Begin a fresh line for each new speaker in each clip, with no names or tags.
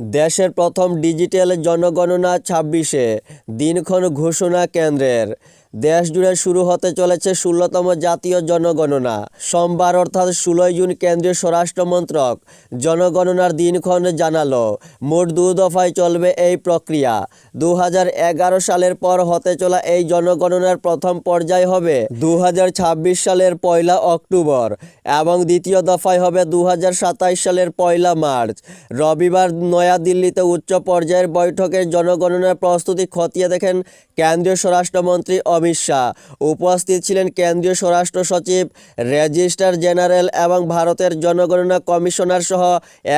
দেশের প্রথম ডিজিটাল জনগণনা ছাব্বিশে দিনক্ষণ ঘোষণা কেন্দ্রের। দেশ জুড়ে শুরু হতে চলেছে ষোলোতম জাতীয় জনগণনা। সোমবার অর্থাৎ ষোলোই জুন কেন্দ্রীয় স্বরাষ্ট্র মন্ত্রক জনগণনার দিনক্ষণ জানালো, মোট দু দফায় চলবে এই প্রক্রিয়া। দু হাজার এগারো সালের পর হতে চলা এই জনগণনার প্রথম পর্যায় হবে দু হাজার ছাব্বিশ সালের পয়লা অক্টোবর এবং দ্বিতীয় দফায় হবে দু সালের পয়লা মার্চ। রবিবার নয়াদিল্লিতে উচ্চ পর্যায়ের বৈঠকে জনগণনার প্রস্তুতি খতিয়ে দেখেন কেন্দ্রীয় স্বরাষ্ট্রমন্ত্রী অমিত শাহ। উপস্থিত ছিলেন কেন্দ্রীয় স্বরাষ্ট্র সচিব, রেজিস্ট্রার জেনারেল এবং ভারতের জনগণনা কমিশনার সহ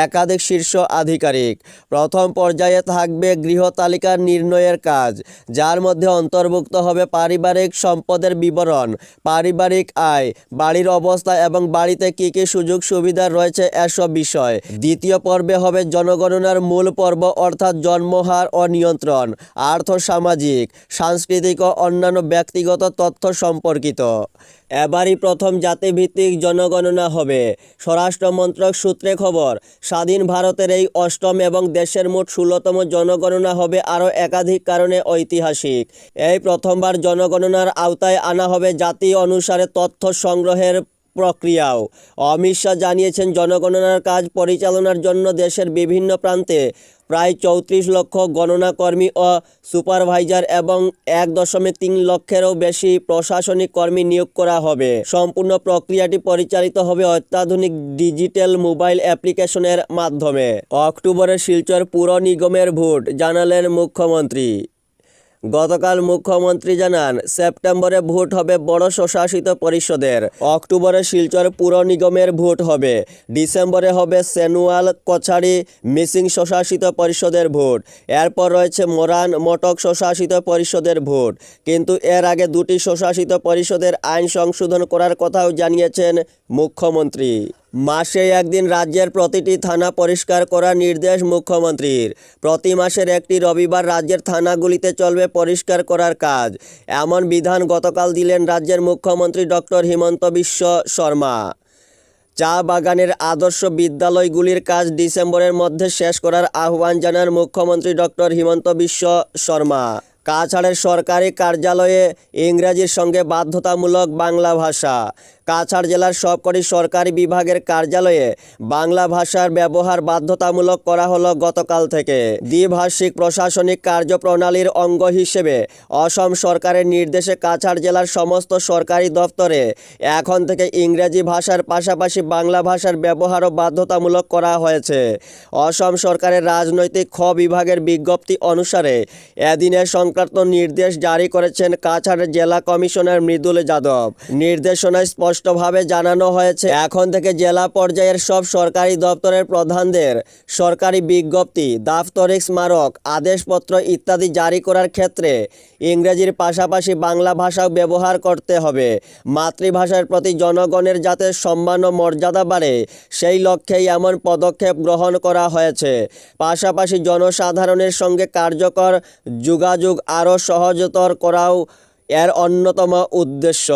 একাধিক শীর্ষ আধিকারিক। প্রথম পর্যায়ে থাকবে গৃহ তালিকার নির্ণয়ের কাজ, যার মধ্যে অন্তর্ভুক্ত হবে পারিবারিক সম্পদের বিবরণ, পারিবারিক আয়, বাড়ির অবস্থা এবং বাড়িতে কী কী সুযোগ সুবিধা রয়েছে এসব বিষয়। দ্বিতীয় পর্বে হবে জনগণনার মূল পর্ব অর্থাৎ জন্মহার ও নিয়ন্ত্রণ আর্থ সামাজিক সাংস্কৃতিক ও অন্যান্য ব্যক্তিগত তথ্য সম্পর্কিত। এবারই প্রথম জাতিভিত্তিক জনগণনা হবে। স্বরাষ্ট্র মন্ত্রক সূত্রে খবর, স্বাধীন ভারতের এই অষ্টম এবং দেশের মোট ষোলোতম জনগণনা হবে আরও একাধিক কারণে ঐতিহাসিক। এই প্রথমবার জনগণনার আওতায় আনা হবে জাতি অনুসারে তথ্য সংগ্রহের প্রক্রিয়াও। অমিত শাহ জানিয়েছেন, জনগণনার কাজ পরিচালনার জন্য দেশের বিভিন্ন প্রান্তে প্রায় চৌত্রিশ লক্ষ গণনা কর্মী ও সুপারভাইজার এবং এক দশমিক তিন লক্ষেরও বেশি প্রশাসনিক কর্মী নিয়োগ করা হবে। সম্পূর্ণ প্রক্রিয়াটি পরিচালিত হবে অত্যাধুনিক ডিজিটাল মোবাইল অ্যাপ্লিকেশনের মাধ্যমে। অক্টোবরে শিলচর পুর নিগমের ভোট, জানালেন মুখ্যমন্ত্রী। গতকাল মুখ্যমন্ত্রী জানান, সেপ্টেম্বরে ভোট হবে বড় স্বশাসিত পরিষদের। অক্টোবরে শিলচর পুর নিগমের ভোট হবে। ডিসেম্বরে হবে সেনুয়াল, কছাড়ি, মিসিং স্বশাসিত পরিষদের ভোট। এরপর রয়েছে মোরান মটক স্বশাসিত পরিষদের ভোট। কিন্তু এর আগে দুটি স্বশাসিত পরিষদের আইন সংশোধন করার কথাও জানিয়েছেন মুখ্যমন্ত্রী। মাসে একদিন রাজ্যের প্রতিটি থানা পরিষ্কার করার নির্দেশ মুখ্যমন্ত্রীর। প্রতি মাসের একটি রবিবার রাজ্যের থানাগুলিতে চলবে পরিষ্কার করার কাজ। এমন বিধান গতকাল দিলেন রাজ্যের মুখ্যমন্ত্রী ডক্টর হিমন্ত বিশ্ব শর্মা। চা বাগানের আদর্শ বিদ্যালয়গুলির কাজ ডিসেম্বরের মধ্যে শেষ করার আহ্বান জানান মুখ্যমন্ত্রী ডক্টর হিমন্ত বিশ্ব শর্মা। কাছাড়ের সরকারি কার্যালয়ে ইংরাজির সঙ্গে বাধ্যতামূলক বাংলা ভাষা। কাছাড় জেলার সবকটি সরকারি বিভাগের কার্যালয়ে বাংলা ভাষার ব্যবহার বাধ্যতামূলক করা হলো গতকাল থেকে। দ্বিভাষিক প্রশাসনিক কার্যপ্রণালীর অঙ্গ হিসেবে অসম সরকারের নির্দেশে কাছাড় জেলার সমস্ত সরকারি দপ্তরে এখন থেকে ইংরেজি ভাষার পাশাপাশি বাংলা ভাষার ব্যবহারও বাধ্যতামূলক করা হয়েছে। অসম সরকারের রাজনৈতিক খ বিভাগের বিজ্ঞপ্তি অনুসারে এদিনের সংক্রান্ত নির্দেশ জারি করেছেন কাছাড়ের জেলা কমিশনার মৃদুল যাদব। নির্দেশনায় স্পষ্টভাবে জানানো হয়েছে, এখন থেকে জেলা পর্যায়ের সব সরকারি দপ্তরের প্রধানদের সরকারি বিজ্ঞপ্তি, দাপ্তরিক স্মারক, আদেশপত্র ইত্যাদি জারি করার ক্ষেত্রে ইংরেজির পাশাপাশি বাংলা ভাষাও ব্যবহার করতে হবে। মাতৃভাষার প্রতি জনগণের যাতে সম্মান ও মর্যাদা বাড়ে, সেই লক্ষ্যেই এমন পদক্ষেপ গ্রহণ করা হয়েছে। পাশাপাশি জনসাধারণের সঙ্গে কার্যকর যোগাযোগ আরও সহজতর করাও এর অন্যতম উদ্দেশ্য।